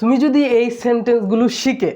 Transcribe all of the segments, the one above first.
তুমি যদি এই সেন্টেন্সগুলো শিখে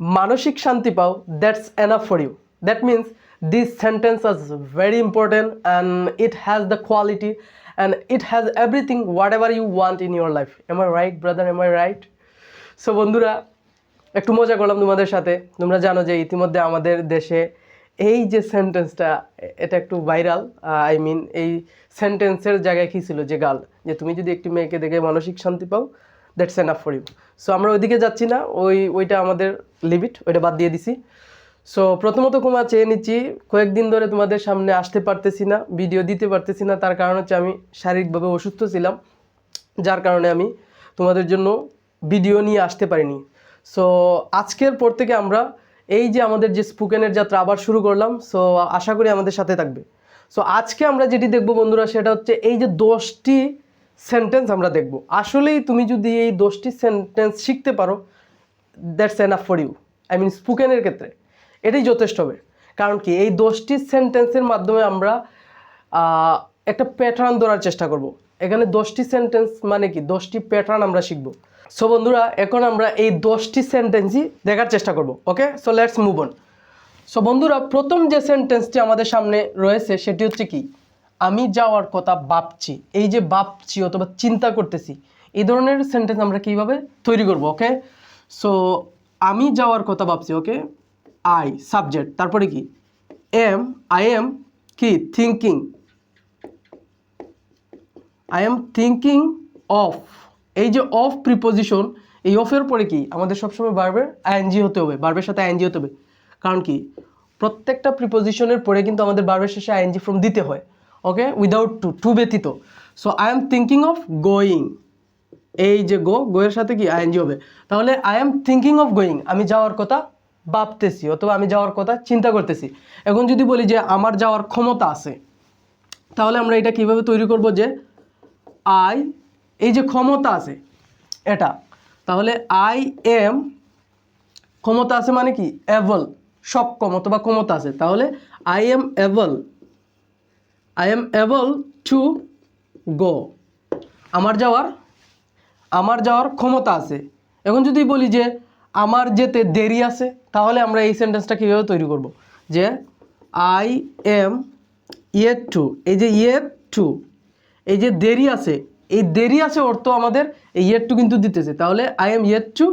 মানসিক শান্তি পাও that's enough for you that means this sentence is very important and it has the quality and it has everything whatever you want in your life am I right brother am I right so বন্ধুরা, একটু মজা করলাম তোমাদের সাথে। তোমরা জানো যে ইতিমধ্যে আমাদের দেশে এই যে সেন্টেন্সটা এটা একটু ভাইরাল আই মিন এই সেন্টেন্সের জায়গায় কী ছিল? যে গাল, যে তুমি যদি একটি মেয়েকে দেখে মানসিক শান্তি পাও that's enough for you. So আমরা ওইদিকে যাচ্ছি না, ওই, ওইটা আমাদের লিমিট, ওইটা বাদ দিয়ে দিছি। সো প্রথমত ক্ষমা চেয়ে নিচ্ছি, কয়েকদিন ধরে তোমাদের সামনে আসতে পারতেছি না, ভিডিও দিতে পারতেছি না, তার কারণ হচ্ছে আমি শারীরিকভাবে অসুস্থ ছিলাম, যার কারণে আমি তোমাদের জন্য ভিডিও নিয়ে আসতে পারিনি। সো আজকের পর থেকে আমরা এই যে আমাদের যে স্পুকেনের যাত্রা আবার শুরু করলাম, সো আশা করি আমাদের সাথে থাকবে। সো আজকে আমরা যেটি দেখব বন্ধুরা, সেটা হচ্ছে এই যে দশটি সেন্টেন্স আমরা দেখব। আসলেই তুমি যদি এই দশটি সেন্টেন্স শিখতে পারো that's enough for you I mean স্পুকেনের ক্ষেত্রে। এটাই যথেষ্ট হবে। কারণ কি, এই দশটি সেন্টেন্সের মাধ্যমে আমরা একটা প্যাটার্ন ধরার চেষ্টা করব। এখানে দশটি সেন্টেন্স মানে কি, দশটি প্যাটার্ন আমরা শিখব। সো বন্ধুরা, এখন আমরা এই দশটি সেন্টেন্সই দেখার চেষ্টা করব। Okay so let's move on so বন্ধুরা, প্রথম যে সেন্টেন্সটি আমাদের সামনে রয়েছে, সেটি হচ্ছে কি? আমি যাওয়ার কথা ভাবছি, এই যে ভাবছি অথবা চিন্তা করতেছি, এই ধরনের সেন্টেন্স আমরা কীভাবে তৈরি করব ওকে সো আমি যাওয়ার কথা ভাবছি ওকে আই সাবজেক্ট তারপরে কি? এম আই এম কি? Thinking I am thinking of এই যে অফ প্রিপোজিশন এই অফের পরে কি? আমাদের সবসময় বারবার আইএনজি হতে হবে বারবের সাথে আইএনজি হতে হবে। কারণ কি? প্রত্যেকটা প্রিপোজিশনের পরে কিন্তু আমাদের বারবের শেষে আইএনজি ফ্রম দিতে হয়। ওকে উইদাউট টু টু ব্যতীত. So I am thinking of going এই যে গো গোয়ের সাথে কি? আইএনজি হবে। তাহলে I am thinking of going আমি যাওয়ার কথা ভাবতেছি অথবা আমি যাওয়ার কথা চিন্তা করতেছি। এখন যদি বলি যে আমার যাওয়ার ক্ষমতা আছে, তাহলে আমরা এটা কীভাবে তৈরি করব যে আই এই যে ক্ষমতা আছে, এটা। তাহলে আই এম ক্ষমতা আছে মানে কি? অ্যাভল সক্ষম অথবা ক্ষমতা আছে। তাহলে I am able I am able to go আমার যাওয়ার আমার যাওয়ার ক্ষমতা আছে। এখন যদি বলি যে আমার যেতে দেরি আছে, তাহলে আমরা এই সেন্টেন্সটা কীভাবে তৈরি করব? যে আই এম ইয়েট টু এই যে ইয়েট টু এই যে দেরি আছে, এই দেরি আছে অর্থ আমাদের এই ইয়েট টু কিন্তু দিতেছে। তাহলে আই এম ইয়েট টু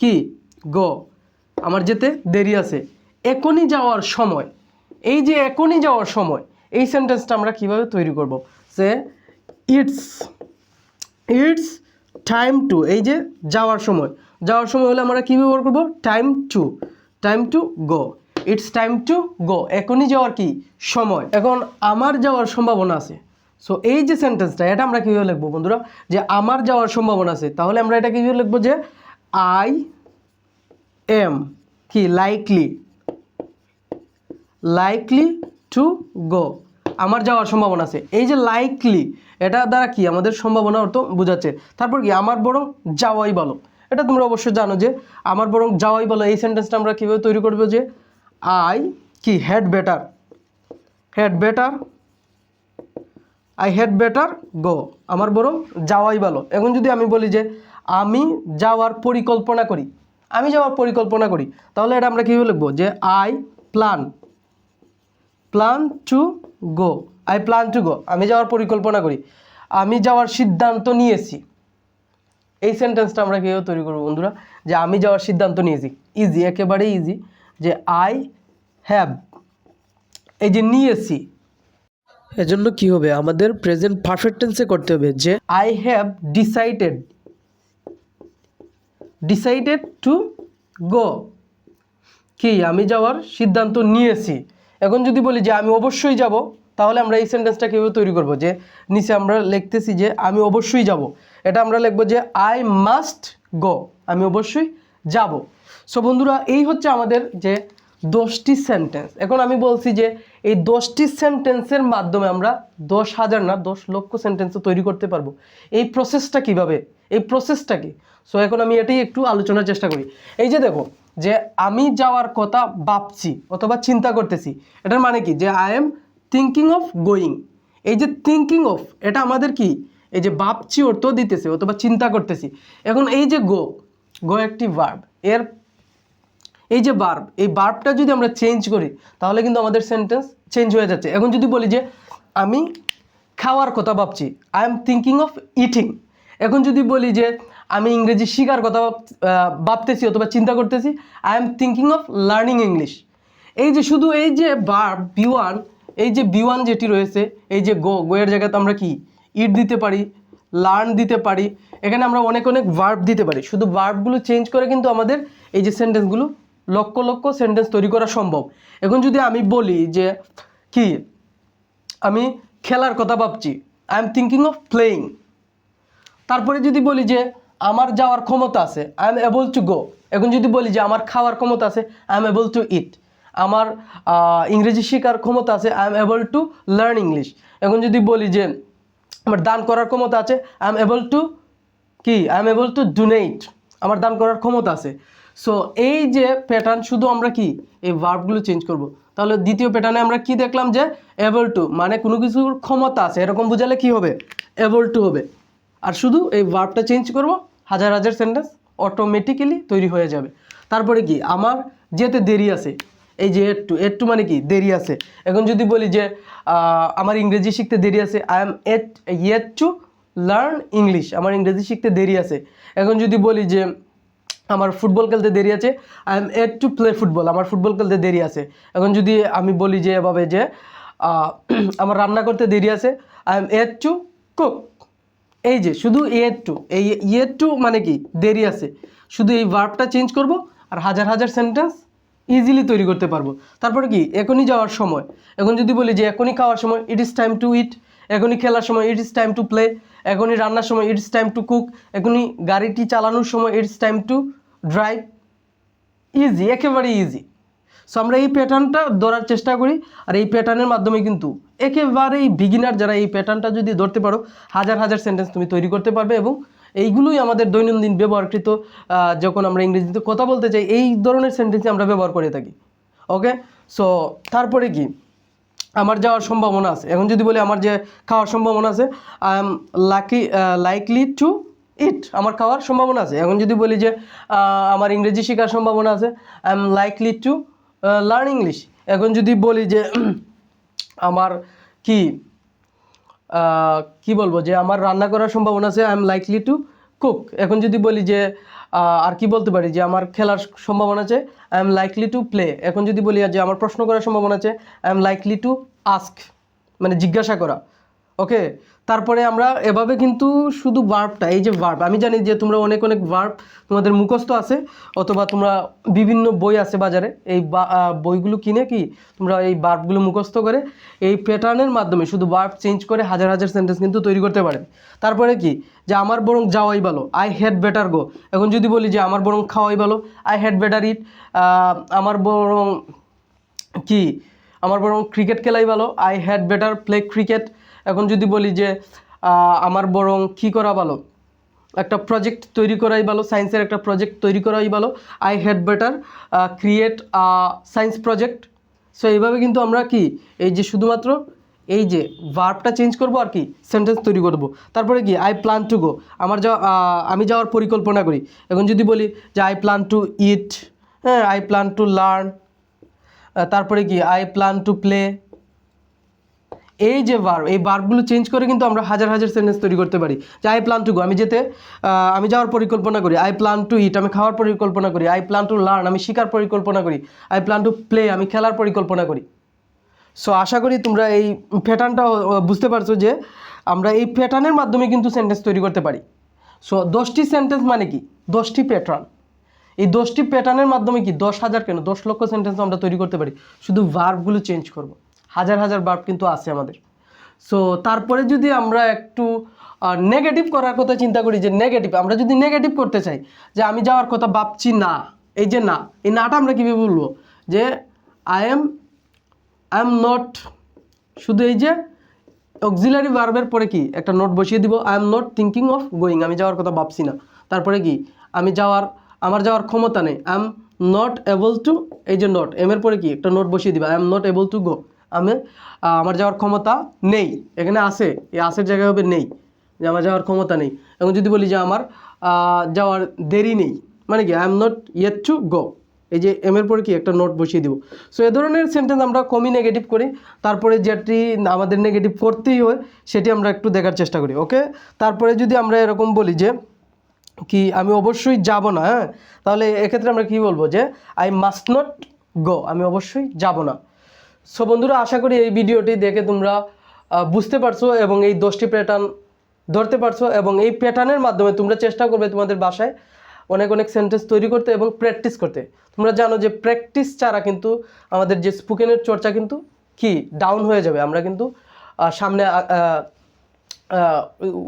কি? গো আমার যেতে দেরি আছে। এখনই যাওয়ার সময়, এই যে এখনই যাওয়ার সময় এই সেন্টেন্সটা আমরা কীভাবে তৈরি করব? সে ইটস ইটস টাইম টু এই যে যাওয়ার সময়। যাওয়ার সময় হলে আমরা কী ব্যবহার করব? Time to time to go it's time to go এখনই যাওয়ার কি? সময়। এখন আমার যাওয়ার সম্ভাবনা আছে। সো এই যে সেন্টেন্সটা এটা আমরা কীভাবে লিখব বন্ধুরা? যে আমার যাওয়ার সম্ভাবনা আছে। তাহলে আমরা এটা কীভাবে লিখব যে আই এম কি? লাইকলি লাইকলি টু গো আমার যাওয়ার সম্ভাবনা আছে। এই যে লাইকলি এটা দ্বারা কি? আমাদের সম্ভাবনা অর্থ বোঝাচ্ছে। তারপর কি? আমার বরং যাওয়াই ভালো। এটা তোমরা অবশ্যই জানো যে, আমার বরং যাওয়াই ভালো। এই সেন্টেন্সটা আমরা কীভাবে তৈরি করব যে আই কি? Had better had better I had better go আমার বরং যাওয়াই ভালো। এখন যদি আমি বলি যে, আমি যাওয়ার পরিকল্পনা করি। আমি যাওয়ার পরিকল্পনা করি। তাহলে এটা আমরা কীভাবে লিখব? যে I plan plan to go I plan to go আমি যাওয়ার পরিকল্পনা করি। আমি যাওয়ার সিদ্ধান্ত নিয়েছি। এই সেন্টেন্সটা আমরা কীভাবে তৈরি করব, বন্ধুরা। যে আমি যাওয়ার সিদ্ধান্ত নিয়েছি। ইজি একেবারে ইজি যে আই হ্যাভ এই যে নিয়েছি। এজন্য কি হবে? আমাদের প্রেজেন্ট পারফেক্ট টেন্সে করতে হবে যে I have decided decided to go কি? আমি যাওয়ার সিদ্ধান্ত নিয়েছি। এখন যদি বলি যে আমি অবশ্যই যাব, তাহলে আমরা এই সেন্টেন্সটা কীভাবে তৈরি করব? যে নিচে আমরা লিখতেছি যে আমি অবশ্যই যাব। এটা আমরা লিখব যে আই মাস্ট গো আমি অবশ্যই যাব। সো বন্ধুরা, এই হচ্ছে আমাদের যে দশটি সেন্টেন্স এখন আমি বলছি যে এই দশটি সেন্টেন্সের মাধ্যমে আমরা দশ হাজার না, দশ লক্ষ সেন্টেন্সও তৈরি করতে পারব। এই প্রসেসটা কীভাবে? এই প্রসেসটা কি? সো এখন আমি এটাই একটু আলোচনার চেষ্টা করি। এই যে দেখো যে আমি যাওয়ার কথা ভাবছি অথবা চিন্তা করতেছি, এটার মানে কি? যে I am thinking of going এই যে থিঙ্কিং অফ এটা আমাদের কি? এই যে ভাবছি অর্থ দিতেছে অথবা চিন্তা করতেছি। এখন এই যে গো গো একটি ভার্ব এর এই যে বার্ব এই বার্বটা যদি আমরা চেঞ্জ করি, তাহলে কিন্তু আমাদের সেন্টেন্স চেঞ্জ হয়ে যাচ্ছে। এখন যদি বলি যে আমি খাওয়ার কথা ভাবছি I am thinking of eating এখন যদি বলি যে আমি ইংরেজি শেখার কথা ভাবতেছি অথবা চিন্তা করতেছি। I am thinking of learning English এই যে শুধু এই যে বার্ব বি ওয়ান এই যে বি ওয়ান যেটি রয়েছে, এই যে গো গো এর জায়গাতে আমরা কি? ইট দিতে পারি লার্ন দিতে পারি। এখানে আমরা অনেক অনেক ভার্ব দিতে পারি। শুধু ভার্বগুলো চেঞ্জ করে কিন্তু আমাদের এই যে সেন্টেন্সগুলো লক্ষ লক্ষ সেন্টেন্স তৈরি করা সম্ভব। এখন যদি আমি বলি যে কি? আমি খেলার কথা ভাবছি। I am thinking of playing তারপরে যদি বলি যে আমার যাওয়ার ক্ষমতা আছে I am able to go এখন যদি বলি যে আমার খাওয়ার ক্ষমতা আছে I am able to eat আমার ইংরেজি শেখার ক্ষমতা আছে I am able to learn English এখন যদি বলি যে আমার দান করার ক্ষমতা আছে আই এম এবল টু কি? I am able to donate আমার দান করার ক্ষমতা আছে। সো এই যে প্যাটার্ন শুধু আমরা কি? এই ভার্বগুলো চেঞ্জ করব। তাহলে দ্বিতীয় প্যাটার্নে আমরা কি দেখলাম যে এবল টু মানে কোনো কিছুর ক্ষমতা আছে। এরকম বোঝালে কি হবে? এবল টু হবে। আর শুধু এই ভার্বটা চেঞ্জ করব হাজার হাজার সেন্টেন্স অটোমেটিক্যালি তৈরি হয়ে যাবে। তারপরে কি? আমার যেতে দেরি আছে, এই যে এর টু এর টু মানে কি? দেরি আছে। এখন যদি বলি যে আমার ইংরেজি শিখতে দেরি আছে I am yet yet to learn English আমার ইংরেজি শিখতে দেরি আছে। এখন যদি বলি যে, আমার ফুটবল খেলতে দেরি আছে I am yet to play football আমার ফুটবল খেলতে দেরি আছে। এখন যদি আমি বলি যে এভাবে যে আমার রান্না করতে দেরি আছে I am yet to cook এই যে শুধু ইয়ের টু এই ইয়ের টু মানে কি? দেরি আছে। শুধু এই ভার্বটা চেঞ্জ করব আর হাজার হাজার সেন্টেন্স ইজিলি তৈরি করতে পারব। তারপরে কি? এখনই যাওয়ার সময়। এখন যদি বলি যে এখনই খাওয়ার সময় it is time to eat এখনই খেলার সময় it is time to play এখনই রান্নার সময় it is time to cook এখনই গাড়িটি চালানোর সময় it's time to drive easy একেবারে ইজি সো আমরা এই প্যাটার্নটা ধরার চেষ্টা করি। আর এই প্যাটার্নের মাধ্যমে কিন্তু একেবারেই বিগিনার যারা এই প্যাটার্নটা যদি ধরতে পারো, হাজার হাজার সেন্টেন্স তুমি তৈরি করতে পারবে এবং এইগুলোই আমাদের দৈনন্দিন ব্যবহারকৃত যখন আমরা ইংরেজিতে কথা বলতে চাই, এই ধরনের সেন্টেন্সই আমরা ব্যবহার করে থাকি। ওকে সো তারপরে কি? আমার যাওয়ার সম্ভাবনা আছে। এখন যদি বলি আমার যে খাওয়ার সম্ভাবনা আছে I am lucky likely to eat আমার খাওয়ার সম্ভাবনা আছে। এখন যদি বলি যে আমার ইংরেজি শেখার সম্ভাবনা আছে I am likely to learn English এখন যদি বলি যে আমার কি কি বলব যে আমার রান্না করার সম্ভাবনা আছে I am likely to cook এখন যদি বলি যে আর কি বলতে পারি যে আমার খেলার সম্ভাবনা আছে I am likely to play এখন যদি বলি যে আমার প্রশ্ন করার সম্ভাবনা আছে I am likely to ask মানে জিজ্ঞাসা করা। ওকে তারপরে আমরা এভাবে কিন্তু শুধু ভার্বটা এই যে ভার্ব আমি জানি যে তোমরা অনেক অনেক ভার্ব তোমাদের মুখস্থ আছে, অথবা তোমরা বিভিন্ন বই আছে বাজারে, এই বইগুলো কিনে কি তোমরা এই ভার্বগুলো মুখস্থ করে, এই প্যাটার্নের মাধ্যমে শুধু ভার্ব চেঞ্জ করে হাজার হাজার সেন্টেন্স কিন্তু তৈরি করতে পারে। তারপরে কি? যে আমার বরং যাওয়াই ভালো আই হ্যাড বেটার গো এখন যদি বলি যে আমার বরং খাওয়াই ভালো আই হ্যাড বেটার ইট আমার বরং কি? আমার বরং ক্রিকেট খেলাই ভালো I had better play cricket এখন যদি বলি যে আমার বরং কি করা ভালো? একটা প্রজেক্ট তৈরি করাই ভালো সায়েন্সের একটা প্রজেক্ট তৈরি করাই ভালো। I had better create science project so এইভাবে কিন্তু আমরা কি, এই যে শুধুমাত্র এই যে ভার্বটা চেঞ্জ করব আর কি সেন্টেন্স তৈরি করব তারপরে কি আই প্ল্যান টু গো আমার যা আমি যাওয়ার পরিকল্পনা করি। এখন যদি বলি যে আই প্ল্যান টু ইট হ্যাঁ আই প্ল্যান টু লার্ন তারপরে কি আই প্ল্যান টু প্লে এই যে ভার্ব এই ভার্বগুলো চেঞ্জ করে কিন্তু আমরা হাজার হাজার সেন্টেন্স তৈরি করতে পারি। যে আই প্ল্যান টু গো আমি যেতে আমি যাওয়ার পরিকল্পনা করি। আই প্ল্যান টু ইট আমি খাওয়ার পরিকল্পনা করি। আই প্ল্যান টু লার্ন আমি শেখার পরিকল্পনা করি। আই প্ল্যান টু প্লে আমি খেলার পরিকল্পনা করি। সো আশা করি তোমরা এই প্যাটার্নটা বুঝতে পারছ যে আমরা এই প্যাটার্নের মাধ্যমে কিন্তু সেন্টেন্স তৈরি করতে পারি। সো দশটি সেন্টেন্স মানে কি? দশটি প্যাটার্ন এই দশটি প্যাটার্নের মাধ্যমে কি? দশ হাজার কেন? দশ লক্ষ সেন্টেন্স আমরা তৈরি করতে পারি। শুধু ভার্বগুলো চেঞ্জ করব। হাজার হাজার বার্ব কিন্তু আছে আমাদের। সো তারপরে যদি আমরা একটু নেগেটিভ করার কথা চিন্তা করি যে নেগেটিভ আমরা যদি নেগেটিভ করতে চাই, যে আমি যাওয়ার কথা ভাবছি না, এই যে না, এই নাটা আমরা কীভাবে বলব? যে I am I am not শুধু এই যে অক্সিলারি ভার্বের পরে কি, একটা নোট বসিয়ে দিব I am not thinking of going আমি যাওয়ার কথা ভাবছি না। তারপরে কি, আমি যাওয়ার, আমার যাওয়ার ক্ষমতা নেই I am not able to এই যে নট এম এর পরে কি, একটা নোট বসিয়ে দিবা I am not able to go আমি আমার যাওয়ার ক্ষমতা নেই। এখানে আসে এই আসের জায়গায় হবে নেই, যে আমার যাওয়ার ক্ষমতা নেই। এবং যদি বলি যে আমার যাওয়ার দেরি নেই মানে কি I am not yet to go এই যে এম এর পরে কি, একটা নোট বসিয়ে দিব। সো এ ধরনের সেন্টেন্স আমরা কমই নেগেটিভ করি। তারপরে যেটি আমাদের নেগেটিভ করতেই হয়, সেটি আমরা একটু দেখার চেষ্টা করি ওকে তারপরে যদি আমরা এরকম বলি যে, কি, আমি অবশ্যই যাব না হ্যাঁ? তাহলে এক্ষেত্রে আমরা কি বলব যে আই মাস্ট নট গো আমি অবশ্যই যাব না। সো বন্ধুরা, আশা করি এই ভিডিওটি দেখে তোমরা বুঝতে পারছ এবং এই দশটি প্যাটার্ন ধরতে পারছ এবং এই প্যাটার্নের মাধ্যমে তোমরা চেষ্টা করবে তোমাদের বাসায় অনেক অনেক সেন্টেন্স তৈরি করতে এবং প্র্যাকটিস করতে। তোমরা জানো যে প্র্যাকটিস ছাড়া কিন্তু আমাদের যে স্পোকেনের চর্চা কিন্তু কি? ডাউন হয়ে যাবে। আমরা কিন্তু সামনে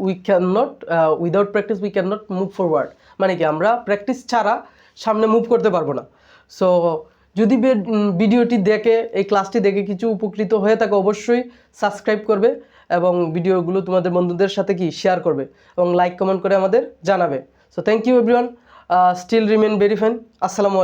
we can not without practice we can not move forward মানে কি, আমরা প্র্যাকটিস ছাড়া সামনে মুভ করতে পারব না। সো যদি ভিডিওটি দেখে, এই ক্লাসটি দেখে কিছু উপকৃত হয়ে থাকে, অবশ্যই সাবস্ক্রাইব করবে এবং ভিডিওগুলো তোমাদের বন্ধুদের সাথে কি শেয়ার করবে এবং লাইক কমেন্ট করে আমাদের জানাবে। So thank you everyone still remain very fine আসসালামু আলাইকুম।